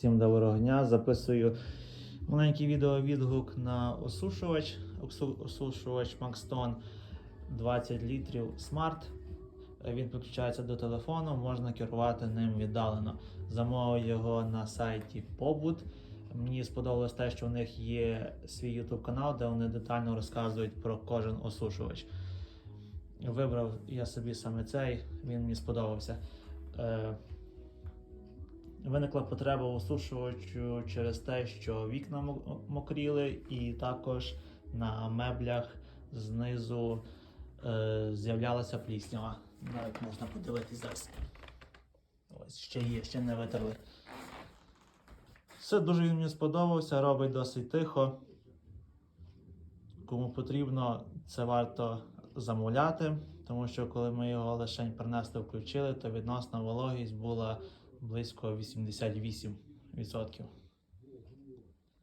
Всім доброго дня. Записую маленький відеовідгук на осушувач. Осушувач Maxton 20 літрів Smart. Він підключається до телефону, можна керувати ним віддалено. Замовив його на сайті Побут. Мені сподобалось те, що у них є свій YouTube канал, де вони детально розказують про кожен осушувач. Вибрав я собі саме цей, він мені сподобався. Виникла потреба осушувачу через те, що вікна мокріли, і також на меблях знизу е, з'являлася пліснява. Навіть можна подивитись зараз. Ось ще є, ще не витерли. Все дуже мені сподобався, робить досить тихо. Кому потрібно, це варто замовляти, тому що коли ми його лише принесли, включили, то відносна вологість була близько 88%.